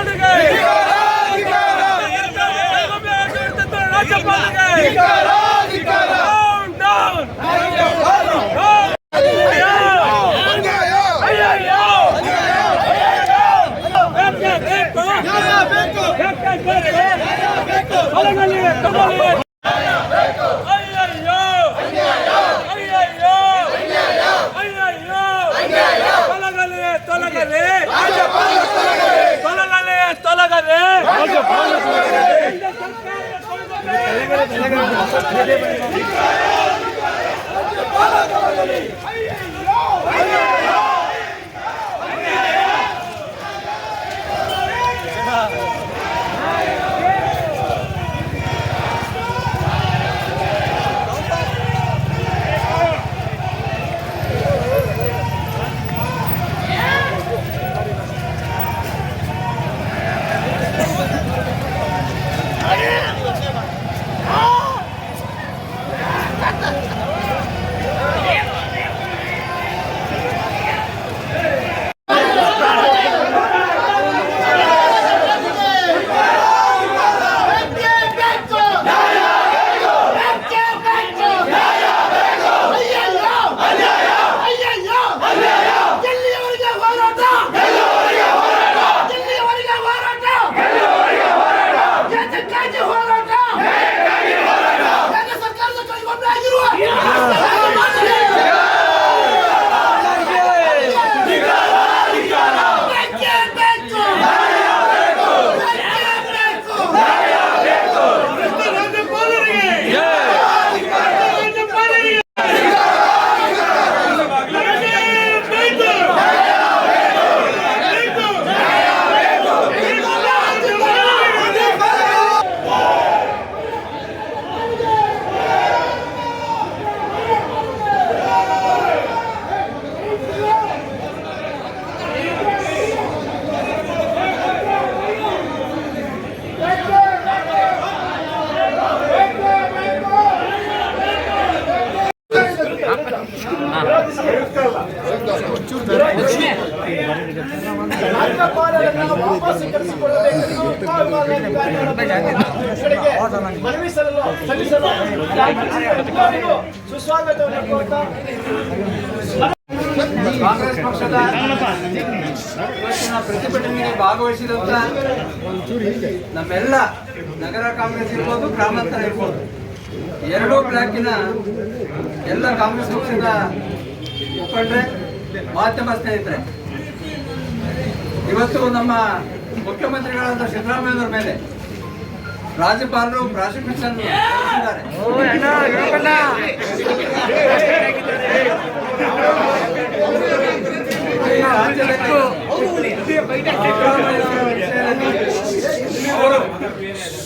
வாழ்க ¡Vamos! ಕಾಂಗ್ರೆಸ್ ಪಕ್ಷದ ಇವತ್ತಿನ ಪ್ರತಿಭಟನೆಗೆ ಭಾಗವಹಿಸಿದಂತ ನಮ್ಮೆಲ್ಲ ನಗರ ಕಾಂಗ್ರೆಸ್ ಇರ್ಬೋದು, ಗ್ರಾಮಾಂತರ ಇರ್ಬೋದು ಎರಡೂ ಬ್ಲಾಕಿನ ಎಲ್ಲ ಕಾಂಗ್ರೆಸ್ ಪಕ್ಷದ ಮುಖಂಡ್ರೆ ಮಾಧ್ಯಮ ಸ್ನೇಹಿತರೆ ಇವತ್ತು ನಮ್ಮ ಮುಖ್ಯಮಂತ್ರಿಗಳಾದ ಸಿದ್ದರಾಮಯ್ಯವರ ಮೇಲೆ ರಾಜ್ಯಪಾಲರು ಪ್ರಾಸಿಕ್ಯೂಷನ್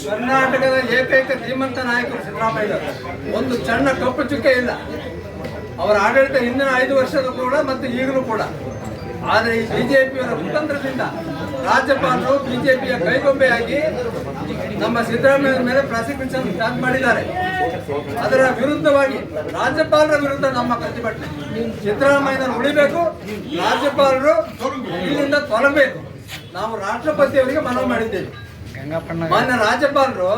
ಕರ್ನಾಟಕದ ಏಕೈಕ ಶ್ರೀಮಂತ ನಾಯಕರು ಸಿದ್ದರಾಮಯ್ಯ ಒಂದು ಸಣ್ಣ ಕಪ್ಪು ಚುಕ್ಕೆ ಇಲ್ಲ. ಅವರ ಆಡಳಿತ ಹಿಂದಿನ ಐದು ವರ್ಷದ ಕೂಡ ಮತ್ತು ಈಗಲೂ ಕೂಡ. ಆದರೆ ಈ ಬಿಜೆಪಿಯವರ ಕುತಂತ್ರದಿಂದ ರಾಜ್ಯಪಾಲರು ಬಿಜೆಪಿಯ ಕೈಗೊಂಬೆಯಾಗಿ ನಮ್ಮ ಸಿದ್ದರಾಮಯ್ಯ ಮೇಲೆ ಪ್ರಾಸಿಕ್ಯೂಷನ್ ಸ್ಟಾರ್ಟ್ ಮಾಡಿದ್ದಾರೆ. ಅದರ ವಿರುದ್ಧವಾಗಿ ರಾಜ್ಯಪಾಲರ ವಿರುದ್ಧ ನಮ್ಮ ಪ್ರತಿಭಟನೆ. ಸಿದ್ದರಾಮಯ್ಯನ ಉಳಿಬೇಕು ರಾಜ್ಯಪಾಲರು ಇಲ್ಲಿಂದ ತೊಲಬೇಕು ನಾವು ರಾಷ್ಟ್ರಪತಿಯವರಿಗೆ ಮನವಿ ಮಾಡಿದ್ದೇವೆ. ಮಾನ್ಯ ರಾಜ್ಯಪಾಲರು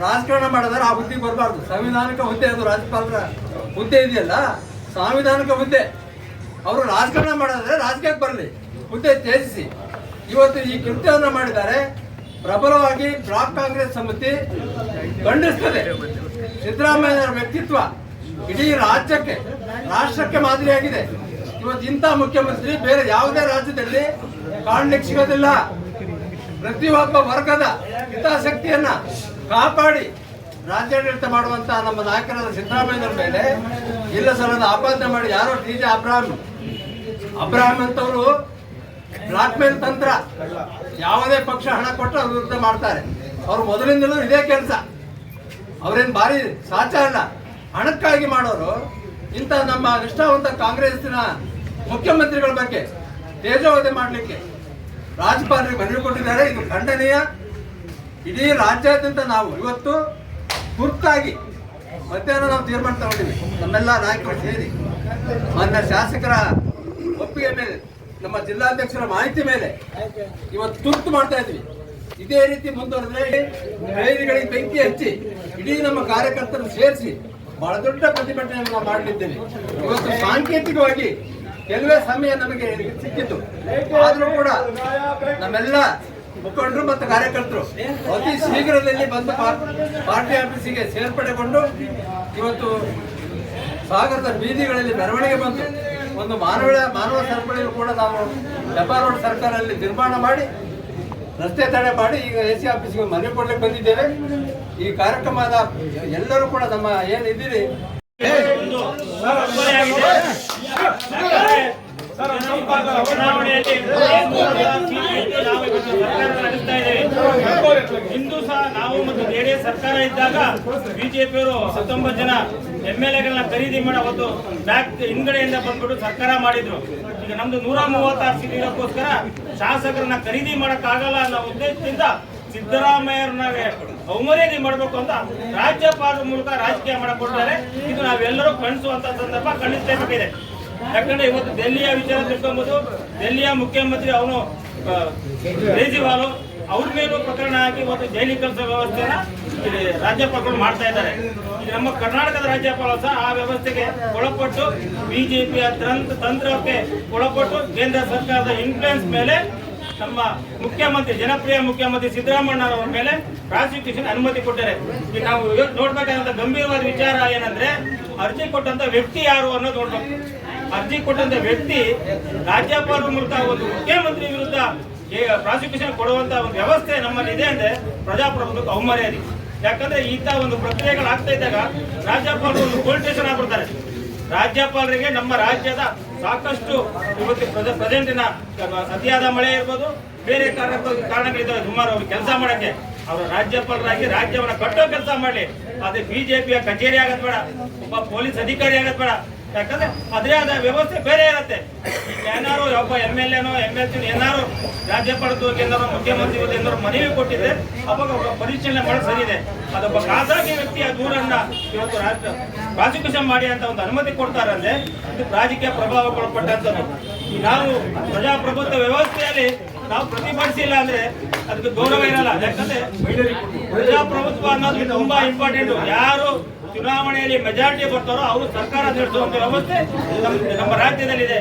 ರಾಜಕಾರಣ ಮಾಡಿದ್ರೆ ಆ ಹುದ್ದೆಗೆ ಬರಬಾರ್ದು. ಸಂವಿಧಾನಿಕ ಹುದ್ದೆ ಅದು, ರಾಜ್ಯಪಾಲರ ಹುದ್ದೆ ಇದೆಯಲ್ಲ? ಸಾಂವಿಧಾನಿಕ ಹುದ್ದೆ. ಅವರು ರಾಜಕಾರಣ ಮಾಡಿದ್ರೆ ರಾಜಕೀಯಕ್ಕೆ ಬರಲಿ. ಹುದ್ದೆ ತ್ಯಜಿಸಿ. ಇವತ್ತು ಈ ಕೃತ್ಯವನ್ನು ಮಾಡಿದ್ದಾರೆ. ಪ್ರಬಲವಾಗಿ ಬ್ಲಾಕ್ ಕಾಂಗ್ರೆಸ್ ಸಮಿತಿ ಖಂಡಿಸ್ತದೆ. ಸಿದ್ದರಾಮಯ್ಯನವರ ವ್ಯಕ್ತಿತ್ವ ಇಡೀ ರಾಜ್ಯಕ್ಕೆ, ರಾಷ್ಟ್ರಕ್ಕೆ ಮಾದರಿಯಾಗಿದೆ. ಇವತ್ತು ಇಂಥ ಮುಖ್ಯಮಂತ್ರಿ ಬೇರೆ ಯಾವುದೇ ರಾಜ್ಯದಲ್ಲಿ ಕಾಣಲಿಕ್ಕೆ ಸಿಗೋದಿಲ್ಲ. ಪ್ರತಿಯೊಬ್ಬ ವರ್ಗದ ಹಿತಾಸಕ್ತಿಯನ್ನ ಕಾಪಾಡಿ. ರಾಜ್ಯಾಡಳಿತ ಮಾಡುವಂತ ನಮ್ಮ ನಾಯಕರಾದ ಸಿದ್ದರಾಮಯ್ಯನವರ ಮೇಲೆ. ಇಲ್ಲ ಸಲದ ಆಪಾದನೆ ಮಾಡಿ ಯಾರೋ ಟಿ ಜೆ ಅಬ್ರಾಹಂ ಅಬ್ರಾಹಂ ಅಂತವರು ಬ್ಲಾಕ್ ತಂತ್ರ. ಯಾವುದೇ ಪಕ್ಷ ಹಣ ಕೊಟ್ಟರೆ ಅವ್ರ ವಿರುದ್ಧ ಮಾಡ್ತಾರೆ. ಅವ್ರು ಮೊದಲಿಂದಲೂ ಇದೇ ಕೆಲಸ. ಅವ್ರೇನು ಭಾರಿ ಸಾಚಾರಣ. ಹಣಕ್ಕಾಗಿ ಮಾಡೋರು. ಇಂಥ ನಮ್ಮ ನಿಷ್ಠಾವಂತ ಕಾಂಗ್ರೆಸ್ನ ಮುಖ್ಯಮಂತ್ರಿಗಳ ಬಗ್ಗೆ ತೇಜೋವಧೆ ಮಾಡಲಿಕ್ಕೆ ರಾಜ್ಯಪಾಲರಿಗೆ ಮನವಿ ಕೊಟ್ಟಿದ್ದಾರೆ. ಇದು ಖಂಡನೀಯ. ಇಡೀ ರಾಜ್ಯಾದ್ಯಂತ ನಾವು ಇವತ್ತು ತುರ್ತಾಗಿ ಮಧ್ಯಾಹ್ನ ನಾವು ತೀರ್ಮಾನ ತಗೊಂಡಿವಿ ನಮ್ಮೆಲ್ಲ ನಾಯಕರು ಸೇರಿ ಮಾನ್ಯ ಶಾಸಕರ ಒಪ್ಪಿಗೆ ಮೇಲೆ, ನಮ್ಮ ಜಿಲ್ಲಾಧ್ಯಕ್ಷರ ಮಾಹಿತಿ ಮೇಲೆ ಇವತ್ತು ತುರ್ತು ಮಾಡ್ತಾ ಇದ್ವಿ. ಇದೇ ರೀತಿ ಮುಂದುವರೆದ್ರೆ ಡೈರಿಗಳಿಗೆ ಬೆಂಕಿ ಹಚ್ಚಿ ಇಡೀ ನಮ್ಮ ಕಾರ್ಯಕರ್ತರನ್ನು ಸೇರಿಸಿ ಬಹಳ ದೊಡ್ಡ ಪ್ರತಿಭಟನೆಯನ್ನು ನಾವು ಮಾಡಲಿದ್ದೇವೆ ಇವತ್ತು ಸಾಂಕೇತಿಕವಾಗಿ ಕೆಲವೇ ಸಮಯ ನಮಗೆ ಸಿಕ್ಕಿತ್ತು. ಆದರೂ ಕೂಡ ನಮ್ಮೆಲ್ಲ ಮುಖಂಡರು ಮತ್ತು ಕಾರ್ಯಕರ್ತರು ಅತಿ ಶೀಘ್ರದಲ್ಲಿ ಬಂದು ಪಾರ್ಟಿ ಆಫೀಸಿಗೆ ಸೇರ್ಪಡೆಗೊಂಡು ಇವತ್ತು ಸಾಗರದ ಬೀದಿಗಳಲ್ಲಿ ಮೆರವಣಿಗೆ ಬಂತು ಒಂದು ಮಾನವ ಮಾನವ ಸರಪಳಿಯು ಕೂಡ ನಾವು ಜಪಾ ರೋಡ್ ಸರ್ಕಾರಲ್ಲಿ ನಿರ್ಮಾಣ ಮಾಡಿ, ರಸ್ತೆ ತಡೆ ಮಾಡಿ ಈಗ ಎ ಸಿ ಆಫೀಸ್ಗೆ ಮನವಿ ಕೊಡ್ಲಿಕ್ಕೆ ಬಂದಿದ್ದೇವೆ. ಈ ಕಾರ್ಯಕ್ರಮದ ಎಲ್ಲರೂ ಕೂಡ ನಮ್ಮ ಏನಿದ್ದೀರಿ? ಇಂದು ಸಹ ನಾವು ಮತ್ತು ಜೆಡಿಎಸ್ ಸರ್ಕಾರ ಇದ್ದಾಗ ಬಿಜೆಪಿಯವರು ಹತ್ತೊಂಬತ್ತು ಜನ ಎಂ ಎಲ್ ಎಗಳನ್ನ ಖರೀದಿ ಮಾಡಿ ಅವತ್ತು ಬ್ಯಾಕ್ ಹಿಂದ್ಗಡೆಯಿಂದ ಬಂದ್ಬಿಟ್ಟು ಸರ್ಕಾರ ಮಾಡಿದ್ರು. ಈಗ ನಮ್ದು ನೂರ ಮೂವತ್ತಾರು ಸೀಟ್ ಇರೋಕ್ಕೋಸ್ಕರ ಶಾಸಕರನ್ನ ಖರೀದಿ ಮಾಡಕ್ಕಾಗಲ್ಲ ಅನ್ನೋ ಉದ್ದೇಶದಿಂದ ಸಿದ್ದರಾಮಯ್ಯರನ್ನ ಅವಮರ್ಯಾದೆ ಮಾಡಬೇಕು ಅಂತ ರಾಜ್ಯಪಾಲರ ಮೂಲಕ ರಾಜಕೀಯ ಮಾಡಿಕೊಡ್ತಾರೆ ಇದು ನಾವೆಲ್ಲರೂ ಕಣಿಸುವಂತ ಸಂದರ್ಭ ಖಂಡಿಸಬೇಕಾಗಿದೆ ಯಾಕಂದ್ರೆ ಇವತ್ತು ದೆಹಲಿಯ ವಿಚಾರ ತಿಳ್ಕೊಬೋದು. ದೆಹಲಿಯ ಮುಖ್ಯಮಂತ್ರಿ ಅವನು ಕೇಜ್ರಿವಾಲ್, ಅವ್ರ ಮೇಲೂ ಪ್ರಕರಣ ಹಾಕಿ ಇವತ್ತು ಜೈಲಿ ಕೆಲಸ ವ್ಯವಸ್ಥೆನ ರಾಜ್ಯಪಾಲರು ಮಾಡ್ತಾ ಇದ್ದಾರೆ. ನಮ್ಮ ಕರ್ನಾಟಕದ ರಾಜ್ಯಪಾಲ ಸಹ ಆ ವ್ಯವಸ್ಥೆಗೆ ಒಳಪಟ್ಟು ಬಿಜೆಪಿಯ ತಂತ್ರ ತಂತ್ರಕ್ಕೆ ಒಳಪಟ್ಟು ಕೇಂದ್ರ ಸರ್ಕಾರದ ಇನ್ಫ್ಲೂಯೆನ್ಸ್ ಮೇಲೆ ನಮ್ಮ ಮುಖ್ಯಮಂತ್ರಿ, ಜನಪ್ರಿಯ ಮುಖ್ಯಮಂತ್ರಿ ಸಿದ್ದರಾಮಣ್ಣನವರ ಮೇಲೆ ಪ್ರಾಸಿಕ್ಯೂಷನ್ ಅನುಮತಿ ಕೊಟ್ಟರೆ. ಈಗ ನಾವು ನೋಡ್ಬೇಕಾದಂತ ಗಂಭೀರವಾದ ವಿಚಾರ ಏನಂದ್ರೆ ಅರ್ಜಿ ಕೊಟ್ಟಂತ ವ್ಯಕ್ತಿ ಯಾರು ಅನ್ನೋದು ನೋಡ್ಬೇಕು. ಅರ್ಜಿ ಕೊಟ್ಟಂತ ವ್ಯಕ್ತಿ ರಾಜ್ಯಪಾಲರ ಮೂಲಕ ಒಂದು ಮುಖ್ಯಮಂತ್ರಿ ವಿರುದ್ಧ ಪ್ರಾಸಿಕ್ಯೂಷನ್ ಕೊಡುವಂತ ಒಂದು ವ್ಯವಸ್ಥೆ ನಮ್ಮಲ್ಲಿ ಇದೆ ಅಂದ್ರೆ ಪ್ರಜಾಪ್ರಭುತ್ವಕ್ಕೆ ಅವಮರ್ಯಾದೆ ಯಾಕಂದ್ರೆ ಇಂಥ ಒಂದು ಪ್ರಕ್ರಿಯೆಗಳು ಆಗ್ತಾ ಇದ್ದಾಗ ರಾಜ್ಯಪಾಲರು ಒಂದು ಪೊಲೀಸ್ ಸ್ಟೇಷನ್ ಆಗ್ಬಿಡ್ತಾರೆ ರಾಜ್ಯಪಾಲರಿಗೆ ನಮ್ಮ ರಾಜ್ಯದ ಸಾಕಷ್ಟು ಇವತ್ತು ಪ್ರೆಸ- ಪ್ರೆಸೆಂಟಿನ ಅತಿಯಾದ ಮಳೆ ಇರ್ಬೋದು, ಬೇರೆ ಕಾರಣ ಕಾರಣಗಳಿದ್ದಾವೆ, ಸುಮಾರು ಅವರು ಕೆಲಸ ಮಾಡಕ್ಕೆ. ಅವರು ರಾಜ್ಯಪಾಲರಾಗಿ ರಾಜ್ಯವನ್ನ ಕಟ್ಟೋ ಕೆಲಸ ಮಾಡಲಿ. ಅದೇ ಬಿಜೆಪಿಯ ಕಚೇರಿ ಆಗತ್ ಬೇಡ, ಒಬ್ಬ ಪೊಲೀಸ್ ಅಧಿಕಾರಿ ಆಗದ್ ಬೇಡ. ಯಾಕಂದ್ರೆ ಅದೇ ಆದ ವ್ಯವಸ್ಥೆ ಬೇರೆ ಇರುತ್ತೆ. ಏನಾರು ಒಬ್ಬ ಎಂ ಎಲ್ ಎನೋ ಎಂ ಎಲ್ ಸಿ ಏನಾರು ರಾಜ್ಯಪಾಲದ ಏನಾರು ಮುಖ್ಯಮಂತ್ರಿ ಏನಾರು ಮನವಿ ಕೊಟ್ಟಿದ್ರೆ ಅವಾಗ ಒಬ್ಬ ಪರಿಶೀಲನೆ ಮಾಡೋದು ಸರಿ ಇದೆ. ಅದೊಬ್ಬ ಖಾಸಗಿ ವ್ಯಕ್ತಿಯ ದೂರನ್ನ ಇವತ್ತು ರಾಜ್ಯ ಪ್ರಾಸಿಕ್ಯೂಷನ್ ಮಾಡಿ ಅಂತ ಒಂದು ಅನುಮತಿ ಕೊಡ್ತಾರೆ ಅಂದ್ರೆ ಇದು ರಾಜಕೀಯ ಪ್ರಭಾವಕ್ಕೊಳಪಟ್ಟಂಥದ್ದು ಕೊಡಪಟ್ಟಂತದ್ದು ನಾವು ಪ್ರಜಾಪ್ರಭುತ್ವ ವ್ಯವಸ್ಥೆಯಲ್ಲಿ ನಾವು ಪ್ರತಿಭಟಿಸಿಲ್ಲ ಅಂದ್ರೆ ಅದಕ್ಕೆ ಗೌರವ ಇರಲ್ಲ. ಯಾಕಂದ್ರೆ ಪ್ರಜಾಪ್ರಭುತ್ವ ಅನ್ನೋದು ತುಂಬಾ ಇಂಪಾರ್ಟೆಂಟ್ ಯಾರು ಚುನಾವಣೆಯಲ್ಲಿ ಮೆಜಾರಿಟಿ ಬರ್ತಾರೋ ಅವರು ಸರ್ಕಾರ ನಡೆಸುವಂತ ವ್ಯವಸ್ಥೆ ನಮ್ಮ ರಾಜ್ಯದಲ್ಲಿದೆ.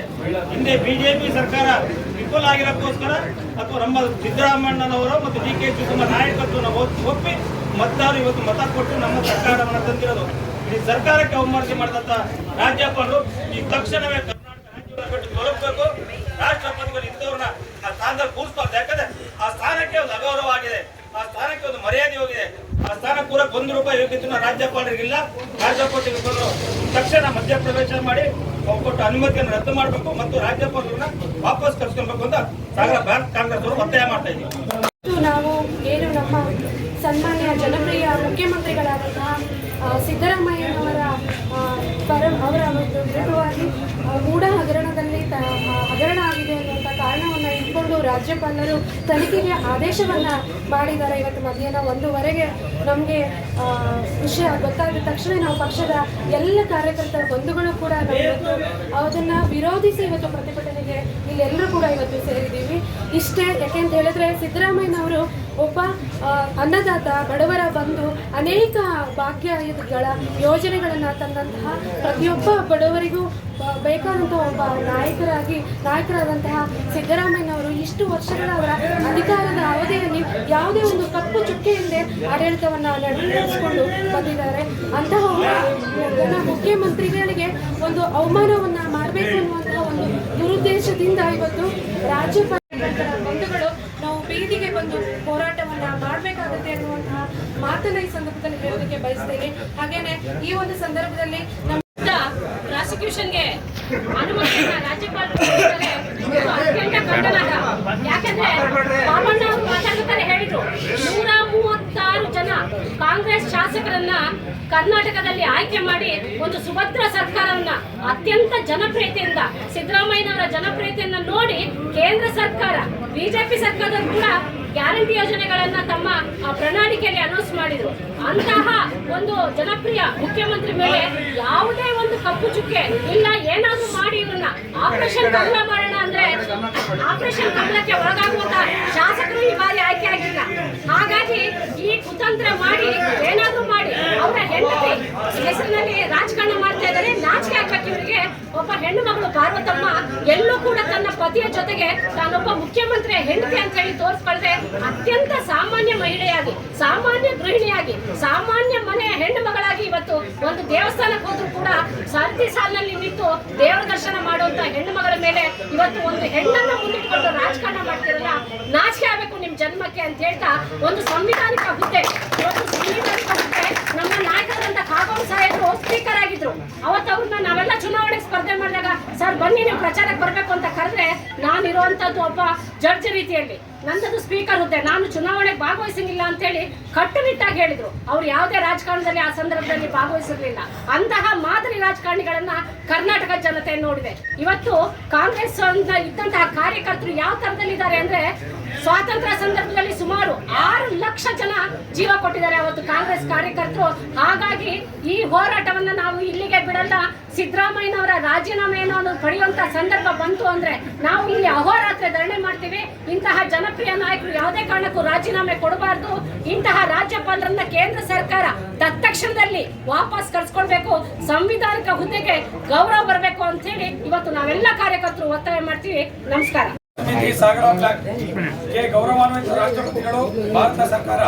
ಹಿಂದೆ ಬಿಜೆಪಿ ಸರ್ಕಾರ ವಿಫಲ ಆಗಿರೋಕ್ಕೋಸ್ಕರ ಅಥವಾ ನಮ್ಮ ಸಿದ್ದರಾಮಣ್ಣನವರು ಮತ್ತು ಡಿ ಕೆ ಶಿವಕುಮಾರ್ ನಾಯಕತ್ವವನ್ನು ಒಪ್- ಒಪ್ಪಿ ಮತದಾರರು ಇವತ್ತು ಮತ ಕೊಟ್ಟು ನಮ್ಮ ಸರ್ಕಾರವನ್ನು ತಂದಿರೋದು. ಈ ಸರ್ಕಾರಕ್ಕೆ ಅವಮಾನಿಸಿ ಮಾಡಿದಂತ ರಾಜ್ಯಪಾಲರು ಈ ತಕ್ಷಣವೇ ಕರ್ನಾಟಕ ರಾಜ್ಯವನ್ನು ಬಿಟ್ಟು ತೊಲಗಬೇಕು ರಾಷ್ಟ್ರಪತಿಗಳು ಆ ಸ್ಥಾನದಲ್ಲಿ ಕೂರಿಸ್ಬಾರ್ದು. ಯಾಕಂದ್ರೆ ಆ ಸ್ಥಾನಕ್ಕೆ ಒಂದು ಅಗೌರವ ಆಗಿದೆ. ಆ ಸ್ಥಾನಕ್ಕೆ ಒಂದು ಮರ್ಯಾದೆ ಹೋಗಿದೆ. ಆ ಸ್ಥಾನ ಪೂರಕ್ಕೆ ಒಂದು ರೂಪಾಯಿ ಯೋಗ್ಯತೆ ರಾಜ್ಯಪಾಲರಿಗಿಲ್ಲ. ರಾಜ್ಯಪಾಲರಿಗಳು ತಕ್ಷಣ ಮಧ್ಯಪ್ರವೇಶ ಮಾಡಿ ಕೊಟ್ಟ ಅನುಮತಿಯನ್ನು ರದ್ದು ಮಾಡಬೇಕು ಮತ್ತು ರಾಜ್ಯಪಾಲರನ್ನ ವಾಪಸ್ ಕರ್ಸ್ಕೊಳ್ಬೇಕು ಅಂತ ಸಾಗರ ಭಾರತ ಕಾಂಗ್ರೆಸ್ ಅವರು ಒತ್ತಾಯ ಮಾಡ್ತಾ ಇದ್ದೀವಿ. ನಾವು ಏನು ನಮ್ಮ ಸನ್ಮಾನ್ಯ ಜನಪ್ರಿಯ ಮುಖ್ಯಮಂತ್ರಿಗಳಾದಂತಹ ಸಿದ್ದರಾಮಯ್ಯ ಸಿದ್ದರಾಮಯ್ಯನವರ ಪರ ಅವರ ಒಂದು ವಿರುದ್ಧವಾಗಿ ಹಗರಣದಲ್ಲಿ ತ ಆ, ಹಗರಣ ಆಗಿದೆ ಅನ್ನುವಂಥ ಕಾರಣವನ್ನು ಇಟ್ಕೊಂಡು ರಾಜ್ಯಪಾಲರು ತನಿಖೆಗೆ ಆದೇಶವನ್ನು ಮಾಡಿದ್ದಾರೆ. ಇವತ್ತು ಮಧ್ಯಾಹ್ನ ಒಂದೂವರೆಗೆ ನಮಗೆ ವಿಷಯ ಗೊತ್ತಾದ ತಕ್ಷಣ ನಾವು ಪಕ್ಷದ ಎಲ್ಲ ಕಾರ್ಯಕರ್ತರ ಬಂಧುಗಳು ಕೂಡ ನಾವು ಅದನ್ನು ವಿರೋಧಿಸಿ ಇವತ್ತು ಪ್ರತಿಭಟನೆಗೆ ಇಲ್ಲೆಲ್ಲರೂ ಕೂಡ ಇವತ್ತು ಸೇರಿದ್ದೀವಿ. ಇಷ್ಟೇ ಯಾಕೆಂತ ಹೇಳಿದ್ರೆ ಸಿದ್ದರಾಮಯ್ಯನವರು ಒಬ್ಬ ಅನ್ನದಾತ, ಬಡವರ ಬಂಧು, ಅನೇಕ ಭಾಗ್ಯಗಳ ಯೋಜನೆಗಳನ್ನು ತಂದಂತಹ ಪ್ರತಿಯೊಬ್ಬ ಬಡವರಿಗೂ ಬೇಕಾದಂತಹ ಒಬ್ಬ ನಾಯಕರಾಗಿ, ನಾಯಕರಾದಂತಹ ಸಿದ್ದರಾಮಯ್ಯನವರು ಇಷ್ಟು ವರ್ಷಗಳ ಅವರ ಅಧಿಕಾರದ ಅವಧಿಯಲ್ಲಿ ಯಾವುದೇ ಒಂದು ಕಪ್ಪು ಚುಕ್ಕೆಯಿಂದೆ ಆಡಳಿತವನ್ನು ನಡೆಸಿಕೊಂಡು ಬಂದಿದ್ದಾರೆ. ಅಂತಹ ಮುಖ್ಯಮಂತ್ರಿಗಳಿಗೆ ಒಂದು ಅವಮಾನವನ್ನ ಮಾಡಬೇಕು ಅನ್ನುವಂತಹ ಒಂದು ದುರುದ್ದೇಶದಿಂದ ಇವತ್ತು ರಾಜ್ಯಪಾಲ ಬಂಧುಗಳು ನಾವು ಬೀದಿಗೆ ಬಂದು ಹೋರಾಟವನ್ನ ಮಾಡಬೇಕಾಗುತ್ತೆ ಅನ್ನುವಂತಹ ಮಾತನ್ನ ಈ ಸಂದರ್ಭದಲ್ಲಿ ಹೇಳೋದಕ್ಕೆ ಬಯಸ್ತೇನೆ ಹಾಗೇನೆ ಈ ಒಂದು ಸಂದರ್ಭದಲ್ಲಿ ನಮ್ಮ ಪ್ರಾಸಿಕ್ಯೂಷನ್ಗೆ. ಯಾಕಂದ್ರೆ ಅವರು ಜನ ಕಾಂಗ್ರೆಸ್ ಶಾಸಕರನ್ನ ಕರ್ನಾಟಕದಲ್ಲಿ ಆಯ್ಕೆ ಮಾಡಿ ಒಂದು ಸುಭದ್ರ ಸರ್ಕಾರವನ್ನ ಅತ್ಯಂತ ಜನಪ್ರಿಯತೆಯಿಂದ, ಸಿದ್ದರಾಮಯ್ಯನವರ ಜನಪ್ರಿಯತೆಯನ್ನು ನೋಡಿ ಕೇಂದ್ರ ಸರ್ಕಾರ, ಬಿಜೆಪಿ ಸರ್ಕಾರದವರು ಕೂಡ ಗ್ಯಾರಂಟಿ ಯೋಜನೆಗಳನ್ನ ತಮ್ಮ ಪ್ರಣಾಳಿಕೆಯಲ್ಲಿ ಅನೌನ್ಸ್ ಮಾಡಿದ್ರು. ಅಂತಹ ಒಂದು ಜನಪ್ರಿಯ ಮುಖ್ಯಮಂತ್ರಿ ಮೇಲೆ ಯಾವುದೇ ಒಂದು ಕಪ್ಪು ಚುಕ್ಕೆ ಇಲ್ಲ, ಏನಾದ್ರೂ ಮಾಡಿ ಇವ್ರನ್ನ ಆಪರೇಷನ್ ಕಮಲ ಅಂದ್ರೆ ಆಪರೇಷನ್ ಕಮಲಕ್ಕೆ ಒಳಗಾಗುವಂತ ಶಾಸಕರು ಈ ಬಾರಿ ಆಯ್ಕೆ ಆಗಿಲ್ಲ. ಹಾಗಾಗಿ ಈ ಕುತಂತ್ರ ಮಾಡಿ, ಏನಾದ್ರೂ ಮಾಡಿ, ಅವರ ಹೆಂಡತಿ ಹೆಸರಿನಲ್ಲಿ ರಾಜಕಾರಣ ಮಾಡ್ತಾ ಇದ್ದಾರೆ. ನಾಚಿಕೆ ಆಗ್ಬೇಕು ಇವರಿಗೆ. ಒಬ್ಬ ಹೆಣ್ಣು ಮಗಳು ಪಾರ್ವತಮ್ಮ ಎಲ್ಲೂ ಕೂಡ ತನ್ನ ಪತಿಯ ಜೊತೆಗೆ ತಾನೊಬ್ಬ ಮುಖ್ಯಮಂತ್ರಿಯ ಹೆಂಡತಿ ಅಂತ ಹೇಳಿ ತೋರಿಸ್ಕೊಳ್ದೆ ಅತ್ಯಂತ ಸಾಮಾನ್ಯ ಮಹಿಳೆಯಾಗಿ, ಸಾಮಾನ್ಯ ಗೃಹಿಣಿಯಾಗಿ, ಸಾಮಾನ್ಯ ಮನೆಯ ಹೆಣ್ಣು ಮಗಳಾಗಿ ಇವತ್ತು ಒಂದು ದೇವಸ್ಥಾನಕ್ಕೆ ಹೋದ್ರು ಕೂಡ ಸಾಲಿನಲ್ಲಿ ನಿಂತು ದೇವರ ದರ್ಶನ ಮಾಡುವಂತ ಹೆಣ್ಣು ಮಗಳ ಮೇಲೆ ಇವತ್ತು ಹೆಣ್ಣನ್ನ ಮುಂದಿಟ್ಕೊಂಡು ರಾಜಕಾರಣ ಮಾಡ್ತಿರಲ್ಲ, ನಾಚಿಕೆ ಆಗ್ಬೇಕು ನಿಮ್ ಜನ್ಮಕ್ಕೆ ಅಂತ ಹೇಳ್ತಾ ಒಂದು ಸಂವಿಧಾನಿಕ ಹುದ್ದೆ, ಒಂದು ಸಂವಿಧಾನಿಕ ಹುದ್ದೆ ನಮ್ಮ ನಾಯಕರಂತ ಕಾಗೋಡು ಸಾಹೇಬರು ಸ್ಪೀಕರ್ ಆಗಿದ್ರು. ಅವತ್ತು ಅವ್ರನ್ನ ನಾವೆಲ್ಲ ಚುನಾವಣೆಗೆ ಸ್ಪರ್ಧೆ ಮಾಡಿದಾಗ, ಸರ್, ಬನ್ನಿ, ನೀವು ಪ್ರಚಾರಕ್ಕೆ ಬರ್ಬೇಕು ಅಂತ ಕರೆದ್ರೆ ನಾನಿರುವಂತದ್ದು ಒಬ್ಬ ಜಡ್ಜ್ ರೀತಿಯಲ್ಲಿ. ನಂದದು ಸ್ಪೀಕರ್ ಹುದ್ದೆ. ನಾನು ಚುನಾವಣೆಗೆ ಭಾಗವಹಿಸಂಗಿಲ್ಲ ಅಂತ ಹೇಳಿ ಕಟ್ಟುನಿಟ್ಟಾಗಿ ಹೇಳಿದ್ರು. ಅವ್ರು ಯಾವುದೇ ರಾಜಕಾರಣದಲ್ಲಿ ಆ ಸಂದರ್ಭದಲ್ಲಿ ಭಾಗವಹಿಸಿರ್ಲಿಲ್ಲ. ಅಂತಹ ಮಾದರಿ ರಾಜಕಾರಣಿಗಳನ್ನ ಕರ್ನಾಟಕ ಜನತೆ ನೋಡಿದೆ. ಇವತ್ತು ಕಾಂಗ್ರೆಸ್ ಇದ್ದಂತಹ ಕಾರ್ಯಕರ್ತರು ಯಾವ ತರದಲ್ಲಿದ್ದಾರೆ ಅಂದ್ರೆ ಸ್ವಾತಂತ್ರ್ಯ ಸಂದರ್ಭದಲ್ಲಿ ಸುಮಾರು ಆರು ಲಕ್ಷ ಜನ ಜೀವ ಕೊಟ್ಟಿದ್ದಾರೆ ಅವತ್ತು ಕಾಂಗ್ರೆಸ್ ಕಾರ್ಯಕರ್ತರು. ಹಾಗಾಗಿ ಈ ಹೋರಾಟವನ್ನ ನಾವು ಇಲ್ಲಿಗೆ ಬಿಡಲ್ಲ. ಸಿದ್ದರಾಮಯ್ಯನವರ ರಾಜೀನಾಮೆಯನ್ನು ಪಡೆಯುವಂತ ಸಂದರ್ಭ ಬಂತು ಅಂದ್ರೆ ನಾವು ಇಲ್ಲಿ ಅಹೋರಾತ್ರಿ ಧರಣಿ ಮಾಡ್ತೀವಿ. ಇಂತಹ ಜನಪ್ರಿಯ ನಾಯಕರು ಯಾವುದೇ ಕಾರಣಕ್ಕೂ ರಾಜೀನಾಮೆ ಕೊಡಬಾರ್ದು. ಇಂತಹ ರಾಜ್ಯಪಾಲರನ್ನ ಕೇಂದ್ರ ಸರ್ಕಾರ ತತ್ಕ್ಷಣದಲ್ಲಿ ವಾಪಸ್ ಕಳ್ಸ್ಕೊಳ್ಬೇಕು. ಸಂವಿಧಾನಿಕ ಹುದ್ದೆಗೆ ಗೌರವ ಬರಬೇಕು ಅಂತ ಹೇಳಿ ಇವತ್ತು ನಾವೆಲ್ಲ ಕಾರ್ಯಕರ್ತರು ಒತ್ತಾಯ ಮಾಡ್ತೀವಿ. ನಮಸ್ಕಾರ. ಕೆ ಗೌರವಾನ್ವಿತ ರಾಷ್ಟ್ರಪತಿಗಳು, ಭಾರತ ಸರ್ಕಾರ.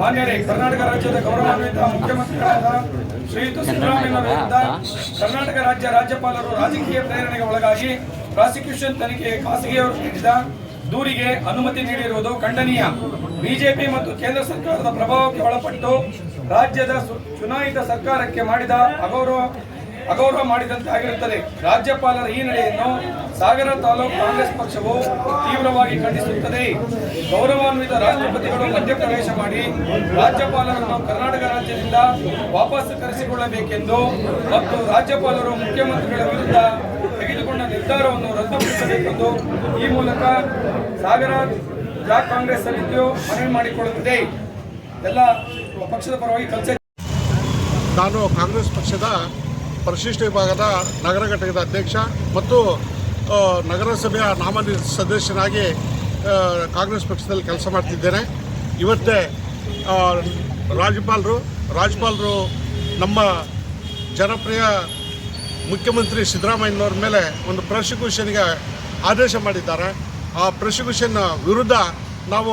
ಮಾನ್ಯರೇ, ಕರ್ನಾಟಕ ರಾಜ್ಯದ ಗೌರವಾನ್ವಿತ ಮುಖ್ಯಮಂತ್ರಿಗಳಾದ ಶ್ರೀಯುತ ಸಿದ್ದರಾಮಯ್ಯ ಕರ್ನಾಟಕ ರಾಜ್ಯ ರಾಜ್ಯಪಾಲರು ರಾಜಕೀಯ ಪ್ರೇರಣೆಗೆ ಒಳಗಾಗಿ ಪ್ರಾಸಿಕ್ಯೂಷನ್ ತನಿಖೆ ಖಾಸಗಿಯವರು ನೀಡಿದ ದೂರಿಗೆ ಅನುಮತಿ ನೀಡಿರುವುದು ಖಂಡನೀಯ. ಬಿಜೆಪಿ ಮತ್ತು ಕೇಂದ್ರ ಸರ್ಕಾರದ ಪ್ರಭಾವಕ್ಕೆ ಒಳಪಟ್ಟು ರಾಜ್ಯದ ಚುನಾಯಿತ ಸರ್ಕಾರಕ್ಕೆ ಮಾಡಿದ ಅಗೌರವ ಅಗೌರವ ಮಾಡಿದಂತೆ ಆಗಿರುತ್ತದೆ. ರಾಜ್ಯಪಾಲರ ಈ ನಡೆಯನ್ನು ಸಾಗರ ತಾಲೂಕು ಕಾಂಗ್ರೆಸ್ ಪಕ್ಷವು ತೀವ್ರವಾಗಿ ಖಂಡಿಸುತ್ತದೆ. ಗೌರವಾನ್ವಿತ ರಾಷ್ಟ್ರಪತಿಗಳು ಮಧ್ಯಪ್ರವೇಶ ಮಾಡಿ ರಾಜ್ಯಪಾಲರನ್ನು ಕರ್ನಾಟಕ ರಾಜ್ಯದಿಂದ ವಾಪಸ್ ಕರೆಸಿಕೊಳ್ಳಬೇಕೆಂದು ಮತ್ತು ರಾಜ್ಯಪಾಲರು ಮುಖ್ಯಮಂತ್ರಿಗಳ ವಿರುದ್ಧ ನಿರ್ಧಾರವನ್ನು ರದ್ದುಪಡಿಸಬೇಕೆಂದು ಈ ಮೂಲಕ ಸಾಗರ ಬ್ಲಾಕ್ ಕಾಂಗ್ರೆಸ್ ಸಮಿತಿಯು ಮನವಿ ಮಾಡಿಕೊಳ್ಳುತ್ತಿದೆ. ಎಲ್ಲ ಪಕ್ಷದ ಪರವಾಗಿ ಕೆಲಸ ನಾನು ಕಾಂಗ್ರೆಸ್ ಪಕ್ಷದ ಪರಿಶಿಷ್ಟ ವಿಭಾಗದ ನಗರ ಘಟಕದ ಅಧ್ಯಕ್ಷ ಮತ್ತು ನಗರಸಭೆಯ ನಾಮನಿ ಸದಸ್ಯನಾಗಿ ಕಾಂಗ್ರೆಸ್ ಪಕ್ಷದಲ್ಲಿ ಕೆಲಸ ಮಾಡ್ತಿದ್ದೇನೆ. ಇವತ್ತೇ ರಾಜ್ಯಪಾಲರು ರಾಜ್ಯಪಾಲರು ನಮ್ಮ ಜನಪ್ರಿಯ ಮುಖ್ಯಮಂತ್ರಿ ಸಿದ್ದರಾಮಯ್ಯನವ್ರ ಮೇಲೆ ಒಂದು ಪ್ರಾಸಿಕ್ಯೂಷನ್ಗೆ ಆದೇಶ ಮಾಡಿದ್ದಾರೆ. ಆ ಪ್ರಾಸಿಕ್ಯೂಷನ್ ವಿರುದ್ಧ ನಾವು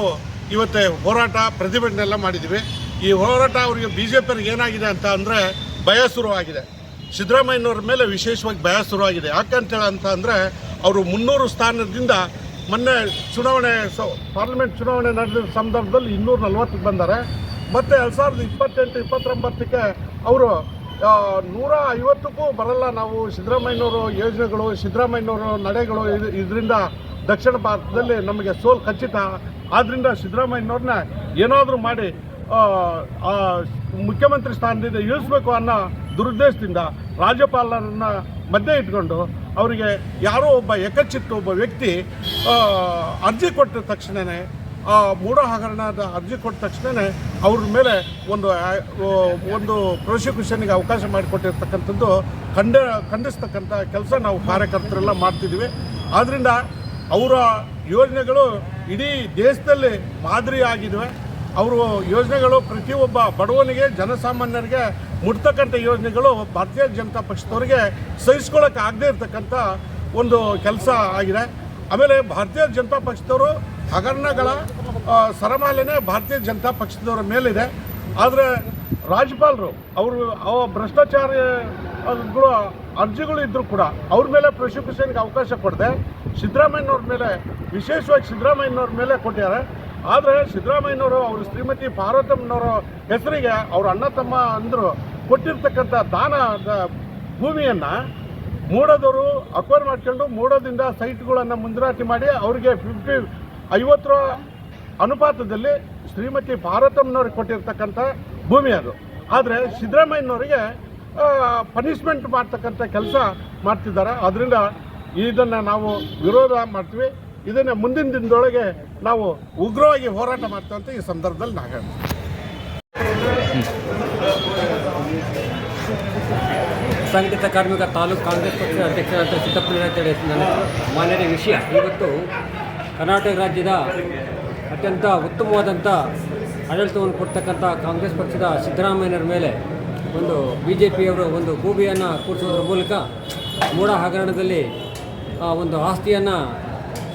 ಇವತ್ತೇ ಹೋರಾಟ ಪ್ರತಿಭಟನೆ ಎಲ್ಲ ಮಾಡಿದ್ದೀವಿ. ಈ ಹೋರಾಟ ಅವರಿಗೆ ಬಿ ಜೆ ಪಿಯವ್ರಿಗೆ ಏನಾಗಿದೆ ಅಂತ ಅಂದರೆ ಭಯ ಶುರುವಾಗಿದೆ. ಸಿದ್ದರಾಮಯ್ಯನವ್ರ ಮೇಲೆ ವಿಶೇಷವಾಗಿ ಭಯ ಶುರುವಾಗಿದೆ. ಯಾಕಂತೇಳಿ ಅಂತ ಅಂದರೆ ಅವರು ಮುನ್ನೂರು ಸ್ಥಾನದಿಂದ ಮೊನ್ನೆ ಚುನಾವಣೆ ಪಾರ್ಲಿಮೆಂಟ್ ಚುನಾವಣೆ ನಡೆದ ಸಂದರ್ಭದಲ್ಲಿ ಇನ್ನೂರ ನಲ್ವತ್ತಕ್ಕೆ ಬಂದ್ದಾರೆ ಮತ್ತು ಎರಡು ಸಾವಿರದ ಇಪ್ಪತ್ತೆಂಟು, ಇಪ್ಪತ್ತೊಂಬತ್ತಕ್ಕೆ ಅವರು ನೂರ ಐವತ್ತಕ್ಕೂ ಬರಲ್ಲ ನಾವು ಸಿದ್ದರಾಮಯ್ಯನವರು ಯೋಜನೆಗಳು, ಸಿದ್ದರಾಮಯ್ಯನವರು ನಡೆಗಳು ಇದು- ಇದರಿಂದ ದಕ್ಷಿಣ ಭಾರತದಲ್ಲಿ ನಮಗೆ ಸೋಲು ಖಚಿತ. ಆದ್ದರಿಂದ ಸಿದ್ದರಾಮಯ್ಯನವ್ರನ್ನ ಏನಾದರೂ ಮಾಡಿ ಮುಖ್ಯಮಂತ್ರಿ ಸ್ಥಾನದಿಂದ ಇಳಿಸ್ಬೇಕು ಅನ್ನೋ ದುರುದ್ದೇಶದಿಂದ ರಾಜ್ಯಪಾಲರನ್ನ ಮಧ್ಯೆ ಇಟ್ಕೊಂಡು ಅವರಿಗೆ ಯಾರೋ ಒಬ್ಬ ಏಕಚಿತ್ತ ಒಬ್ಬ ವ್ಯಕ್ತಿ ಅರ್ಜಿ ಕೊಟ್ಟ ತಕ್ಷಣವೇ ಮೂಢ ಹಗರಣದ ಅರ್ಜಿ ಕೊಟ್ಟ ತಕ್ಷಣ ಅವ್ರ ಮೇಲೆ ಒಂದು ಒಂದು ಪ್ರಾಸಿಕ್ಯೂಷನ್ಗೆ ಅವಕಾಶ ಮಾಡಿಕೊಟ್ಟಿರ್ತಕ್ಕಂಥದ್ದು ಖಂಡ, ಖಂಡಿಸ್ತಕ್ಕಂಥ ಕೆಲಸ ನಾವು ಕಾರ್ಯಕರ್ತರೆಲ್ಲ ಮಾಡ್ತಿದ್ದೀವಿ. ಆದ್ದರಿಂದ ಅವರ ಯೋಜನೆಗಳು ಇಡೀ ದೇಶದಲ್ಲಿ ಮಾದರಿಯಾಗಿದ್ದಾವೆ ಅವರು ಯೋಜನೆಗಳು ಪ್ರತಿಯೊಬ್ಬ ಬಡವನಿಗೆ, ಜನಸಾಮಾನ್ಯರಿಗೆ ಮುಟ್ತಕ್ಕಂಥ ಯೋಜನೆಗಳು ಭಾರತೀಯ ಜನತಾ ಪಕ್ಷದವರಿಗೆ ಸಹಿಸ್ಕೊಳ್ಳೋಕೆ ಆಗದೇ ಇರತಕ್ಕಂಥ ಒಂದು ಕೆಲಸ ಆಗಿದೆ. ಆಮೇಲೆ ಭಾರತೀಯ ಜನತಾ ಪಕ್ಷದವರು ಹಗರಣಗಳ ಸರಮಾಲೆನೇ ಭಾರತೀಯ ಜನತಾ ಪಕ್ಷದವರ ಮೇಲಿದೆ. ಆದರೆ ರಾಜ್ಯಪಾಲರು, ಅವರು ಅವ ಭ್ರಷ್ಟಾಚಾರಗಳು ಅರ್ಜಿಗಳು ಇದ್ದರೂ ಕೂಡ ಅವ್ರ ಮೇಲೆ ಪ್ರಾಸಿಕ್ಯೂಷನ್ಗೆ ಅವಕಾಶ ಕೊಡದೆ. ಸಿದ್ದರಾಮಯ್ಯನವ್ರ ಮೇಲೆ, ವಿಶೇಷವಾಗಿ ಸಿದ್ದರಾಮಯ್ಯನವ್ರ ಮೇಲೆ ಕೊಟ್ಟಿದ್ದಾರೆ ಆದರೆ ಸಿದ್ದರಾಮಯ್ಯನವರು ಅವರು ಶ್ರೀಮತಿ ಪಾರ್ವತಮ್ಮನವರ ಹೆಸರಿಗೆ ಅವ್ರ ಅಣ್ಣ ತಮ್ಮ ಅಂದರು ಕೊಟ್ಟಿರ್ತಕ್ಕಂಥ ದಾನದ ಭೂಮಿಯನ್ನು ಮೂಡೋದವರು ಅಕ್ವೈರ್ ಮಾಡ್ಕೊಂಡು ಮೂಡೋದಿಂದ ಸೈಟ್ಗಳನ್ನು ಮುಂಜರಾತಿ ಮಾಡಿ ಅವರಿಗೆ ಫಿಫ್ಟಿ ಐವತ್ತರ ಅನುಪಾತದಲ್ಲಿ ಶ್ರೀಮತಿ ಭಾರತಮ್ಮನವ್ರಿಗೆ ಕೊಟ್ಟಿರ್ತಕ್ಕಂಥ ಭೂಮಿ ಅದು. ಆದರೆ ಸಿದ್ದರಾಮಯ್ಯನವರಿಗೆ ಪನಿಷ್ಮೆಂಟ್ ಮಾಡ್ತಕ್ಕಂಥ ಕೆಲಸ ಮಾಡ್ತಿದ್ದಾರೆ. ಅದರಿಂದ ಇದನ್ನು ನಾವು ವಿರೋಧ ಮಾಡ್ತೀವಿ. ಇದನ್ನು ಮುಂದಿನ ದಿನದೊಳಗೆ ನಾವು ಉಗ್ರವಾಗಿ ಹೋರಾಟ ಮಾಡ್ತೇವೆ ಅಂತ ಈ ಸಂದರ್ಭದಲ್ಲಿ ನಾನು ಹೇಳ್ತೀನಿ ಸಂಘಟಿತ ಕಾರ್ಮಿಕ ತಾಲೂಕು ಕಾಂಗ್ರೆಸ್ ಪಕ್ಷದ ಅಧ್ಯಕ್ಷರಾದ ಸಿದ್ದಪ್ಪನ ಅಂತೇಳಿ ನನ್ನ ಮಾನ್ಯರ ವಿಷಯ. ಇವತ್ತು ಕರ್ನಾಟಕ ರಾಜ್ಯದ ಅತ್ಯಂತ ಉತ್ತಮವಾದಂಥ ಆಡಳಿತವನ್ನು ಕೊಡ್ತಕ್ಕಂಥ ಕಾಂಗ್ರೆಸ್ ಪಕ್ಷದ ಸಿದ್ದರಾಮಯ್ಯನವರ ಮೇಲೆ ಒಂದು ಬಿ ಜೆ ಪಿಯವರು ಒಂದು ಗೂಬಿಯನ್ನು ಕೂರಿಸೋದ್ರ ಮೂಲಕ ಮೂಢ ಹಗರಣದಲ್ಲಿ ಒಂದು ಆಸ್ತಿಯನ್ನು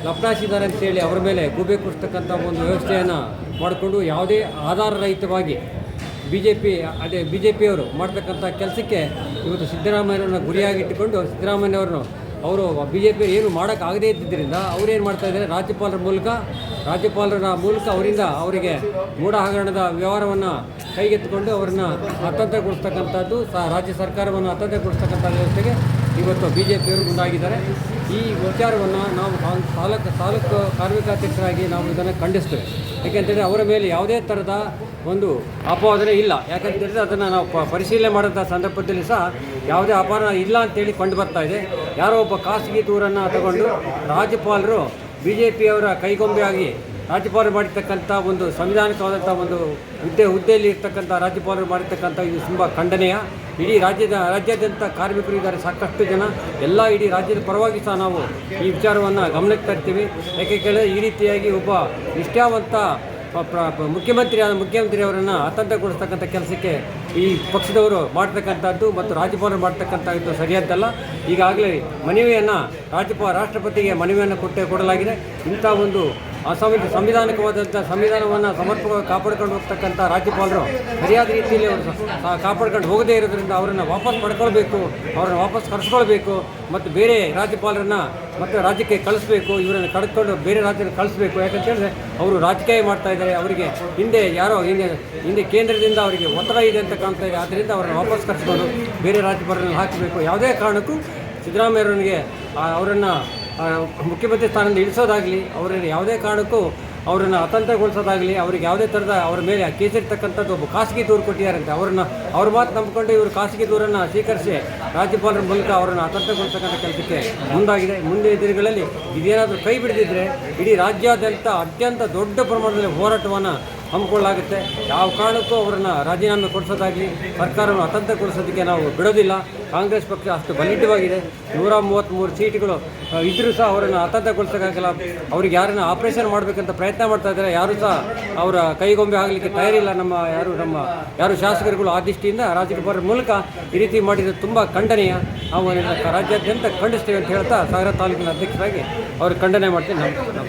ಅಂತ ಅಂತೇಳಿ ಅವರ ಮೇಲೆ ಗೂಬೆ ಕೂಡಿಸ್ತಕ್ಕಂಥ ಒಂದು ವ್ಯವಸ್ಥೆಯನ್ನು ಮಾಡಿಕೊಂಡು ಯಾವುದೇ ಆಧಾರರಹಿತವಾಗಿ ಬಿ ಜೆ ಪಿ ಅದೇ ಬಿ ಜೆ ಪಿಯವರು ಮಾಡ್ತಕ್ಕಂಥ ಕೆಲಸಕ್ಕೆ ಇವತ್ತು ಸಿದ್ದರಾಮಯ್ಯನವ್ರನ್ನ ಗುರಿಯಾಗಿಟ್ಟುಕೊಂಡು ಸಿದ್ದರಾಮಯ್ಯವ್ರನ್ನು ಅವರು ಬಿ ಜೆ ಪಿ ಏನು ಮಾಡೋಕ್ಕಾಗದೇ ಇದ್ದಿದ್ದರಿಂದ ಅವರೇನು ಮಾಡ್ತಾ ಇದ್ದಾರೆ, ರಾಜ್ಯಪಾಲರ ಮೂಲಕ ರಾಜ್ಯಪಾಲರ ಮೂಲಕ ಅವರಿಂದ ಅವರಿಗೆ ಮೂಢ ಹಗರಣದ ವ್ಯವಹಾರವನ್ನು ಕೈಗೆತ್ತಿಕೊಂಡು ಅವರನ್ನು ಅತಂತ್ರಗೊಳಿಸ್ತಕ್ಕಂಥದ್ದು ಸ, ರಾಜ್ಯ ಸರ್ಕಾರವನ್ನು ಅತಂತ್ರಗೊಳಿಸ್ತಕ್ಕಂಥ ವ್ಯವಸ್ಥೆಗೆ ಇವತ್ತು ಬಿ ಜೆ ಪಿಯವರು ಮುಂದಾಗಿದ್ದಾರೆ. ಈ ವಿಚಾರವನ್ನು ನಾವು ತಾಲೂಕು ತಾಲೂಕು ಕಾರ್ಮಿಕಾಧ್ಯಕ್ಷರಾಗಿ ನಾವು ಇದನ್ನು ಖಂಡಿಸ್ತೇವೆ. ಏಕೆಂತಂದರೆ ಅವರ ಮೇಲೆ ಯಾವುದೇ ಥರದ ಒಂದು ಅಪವಾದನೆ ಇಲ್ಲ. ಯಾಕಂತೇಳಿದ್ರೆ ಅದನ್ನು ನಾವು ಪರಿಶೀಲನೆ ಮಾಡಿದಂಥ ಸಂದರ್ಭದಲ್ಲಿ ಸಹ ಯಾವುದೇ ಅಪಾರ ಇಲ್ಲ ಅಂತೇಳಿ ಕಂಡು ಬರ್ತಾ ಇದೆ. ಯಾರೋ ಒಬ್ಬ ಖಾಸಗಿ ದೂರನ್ನು ತಗೊಂಡು ರಾಜ್ಯಪಾಲರು ಬಿ ಜೆ ಪಿಯವರ ಕೈಗೊಂಬೆಯಾಗಿ ರಾಜ್ಯಪಾಲರು ಮಾಡಿರ್ತಕ್ಕಂಥ ಒಂದು ಸಂವಿಧಾನಿಕವಾದಂಥ ಒಂದು ಹುದ್ದೆ ಹುದ್ದೆಯಲ್ಲಿ ಇರ್ತಕ್ಕಂಥ ರಾಜ್ಯಪಾಲರು ಮಾಡಿರ್ತಕ್ಕಂಥ ಇದು ತುಂಬ ಖಂಡನೀಯ. ಇಡೀ ರಾಜ್ಯದ ರಾಜ್ಯಾದ್ಯಂತ ಕಾರ್ಮಿಕರು ಇದ್ದಾರೆ, ಸಾಕಷ್ಟು ಜನ. ಎಲ್ಲ ಇಡೀ ರಾಜ್ಯದ ಪರವಾಗಿ ಸಹ ನಾವು ಈ ವಿಚಾರವನ್ನು ಗಮನಕ್ಕೆ ತರ್ತೀವಿ. ಯಾಕೆಂದರೆ ಈ ರೀತಿಯಾಗಿ ಒಬ್ಬ ನಿಷ್ಠಾವಂತ ಮುಖ್ಯಮಂತ್ರಿ ಮುಖ್ಯಮಂತ್ರಿ ಅವರನ್ನು ಅತಂತ್ರಗೊಳಿಸ್ತಕ್ಕಂಥ ಕೆಲಸಕ್ಕೆ ಈ ಪಕ್ಷದವರು ಮಾಡ್ತಕ್ಕಂಥದ್ದು ಮತ್ತು ರಾಜ್ಯಪಾಲರು ಮಾಡ್ತಕ್ಕಂಥದ್ದು ಸರಿಯಾದ್ದಲ್ಲ ಈಗಾಗಲೇ ಮನವಿಯನ್ನು ರಾಜ್ಯಪಾಲ ರಾಷ್ಟ್ರಪತಿಗೆ ಮನವಿಯನ್ನು ಕೊಟ್ಟೆ ಕೊಡಲಾಗಿದೆ. ಇಂಥ ಒಂದು ಅಸಂವಿಧ ಸಂವಿಧಾನಿಕವಾದಂಥ ಸಂವಿಧಾನವನ್ನು ಸಮರ್ಪಕವಾಗಿ ಕಾಪಾಡ್ಕೊಂಡು ಹೋಗ್ತಕ್ಕಂಥ ರಾಜ್ಯಪಾಲರು ಸರಿಯಾದ ರೀತಿಯಲ್ಲಿ ಅವರು ಕಾಪಾಡ್ಕೊಂಡು ಹೋಗದೇ ಇರೋದ್ರಿಂದ ಅವರನ್ನು ವಾಪಸ್ ಪಡ್ಕೊಳ್ಬೇಕು, ಅವರನ್ನು ವಾಪಸ್ ಕರೆಸ್ಕೊಳ್ಬೇಕು ಮತ್ತು ಬೇರೆ ರಾಜ್ಯಪಾಲರನ್ನ ಮತ್ತು ರಾಜ್ಯಕ್ಕೆ ಕಳಿಸ್ಬೇಕು, ಇವರನ್ನು ಕಡ್ಕೊಂಡು ಬೇರೆ ರಾಜ್ಯಕ್ಕೆ ಕಳಿಸ್ಬೇಕು. ಯಾಕಂತ ಹೇಳಿದ್ರೆ ಅವರು ರಾಜಕೀಯ ಮಾಡ್ತಾ ಇದ್ದಾರೆ, ಅವರಿಗೆ ಹಿಂದೆ ಯಾರೋ ಹಿಂದೆ ಹಿಂದೆ ಕೇಂದ್ರದಿಂದ ಅವರಿಗೆ ಒತ್ತಡ ಇದೆ ಅಂತ ಕಾಣ್ತಾ ಇದೆ. ಆದ್ದರಿಂದ ಅವರನ್ನು ವಾಪಸ್ ಕರೆಸ್ಕೊಂಡು ಬೇರೆ ರಾಜ್ಯಪಾಲರನ್ನು ಹಾಕಬೇಕು. ಯಾವುದೇ ಕಾರಣಕ್ಕೂ ಸಿದ್ದರಾಮಯ್ಯರವರಿಗೆ ಅವರನ್ನು ಮುಖ್ಯಮಂತ್ರಿ ಸ್ಥಾನದಿಂದ ಇಳಿಸೋದಾಗಲಿ, ಅವರನ್ನು ಯಾವುದೇ ಕಾರಣಕ್ಕೂ ಅವರನ್ನು ಅತಂತ್ರಗೊಳಿಸೋದಾಗಲಿ, ಅವ್ರಿಗೆ ಯಾವುದೇ ಥರದ ಅವರ ಮೇಲೆ ಕೇಸಿರ್ತಕ್ಕಂಥದ್ದು ಒಬ್ಬ ಖಾಸಗಿ ದೂರು ಕೊಟ್ಟಿದ್ದಾರಂತೆ. ಅವರನ್ನು, ಅವ್ರ ಮಾತು ನಂಬಿಕೊಂಡು ಇವರು ಖಾಸಗಿ ದೂರನ್ನು ಸ್ವೀಕರಿಸಿ ರಾಜ್ಯಪಾಲರ ಮೂಲಕ ಅವರನ್ನು ಅತಂತ್ರಗೊಳಿಸ್ತಕ್ಕಂಥ ಕೆಲಸಕ್ಕೆ ಮುಂದಾಗಿದೆ. ಮುಂದಿನ ದಿನಗಳಲ್ಲಿ ಇದೇನಾದರೂ ಕೈ ಬಿಡದಿದ್ದರೆ ಇಡೀ ರಾಜ್ಯಾದ್ಯಂತ ಅತ್ಯಂತ ದೊಡ್ಡ ಪ್ರಮಾಣದಲ್ಲಿ ಹೋರಾಟವನ್ನು ಹಮ್ಮಿಕೊಳ್ಳಾಗುತ್ತೆ ಯಾವ ಕಾರಣಕ್ಕೂ ಅವರನ್ನು ರಾಜೀನಾಮೆ ಕೊಡಿಸೋದಾಗಲಿ, ಸರ್ಕಾರವನ್ನು ಅತಂತ್ರಗೊಳಿಸೋದಕ್ಕೆ ನಾವು ಬಿಡೋದಿಲ್ಲ. ಕಾಂಗ್ರೆಸ್ ಪಕ್ಷ ಅಷ್ಟು ಬಲಿಷ್ಠವಾಗಿದೆ. ನೂರ ಮೂವತ್ತ್ಮೂರು ಸೀಟ್ಗಳು ಇದ್ದರೂ ಸಹ ಅವರನ್ನು ಅತಂತ್ರಗೊಳಿಸೋಕ್ಕಾಗಲ್ಲ. ಅವ್ರಿಗೆ ಯಾರನ್ನ ಆಪರೇಷನ್ ಮಾಡಬೇಕಂತ ಪ್ರಯತ್ನ ಮಾಡ್ತಾ ಇದ್ದಾರೆ. ಯಾರೂ ಸಹ ಅವರ ಕೈಗೊಂಬೆ ಆಗಲಿಕ್ಕೆ ತಯಾರಿಲ್ಲ ನಮ್ಮ ಯಾರು ನಮ್ಮ ಯಾರು ಶಾಸಕರುಗಳು ಆ ದೃಷ್ಟಿಯಿಂದ ರಾಜಕೀಯ ಮೂಲಕ ಈ ರೀತಿ ಮಾಡಿದ ತುಂಬ ಖಂಡನೀಯ. ನಾವು ರಾಜ್ಯಾದ್ಯಂತ ಖಂಡಿಸ್ತೇವೆ ಅಂತ ಹೇಳ್ತಾ ಸಾಗರ ತಾಲೂಕಿನ ಅಧ್ಯಕ್ಷರಾಗಿ ಅವರು ಖಂಡನೆ ಮಾಡ್ತೀನಿ. ನಮಸ್ಕಾರ.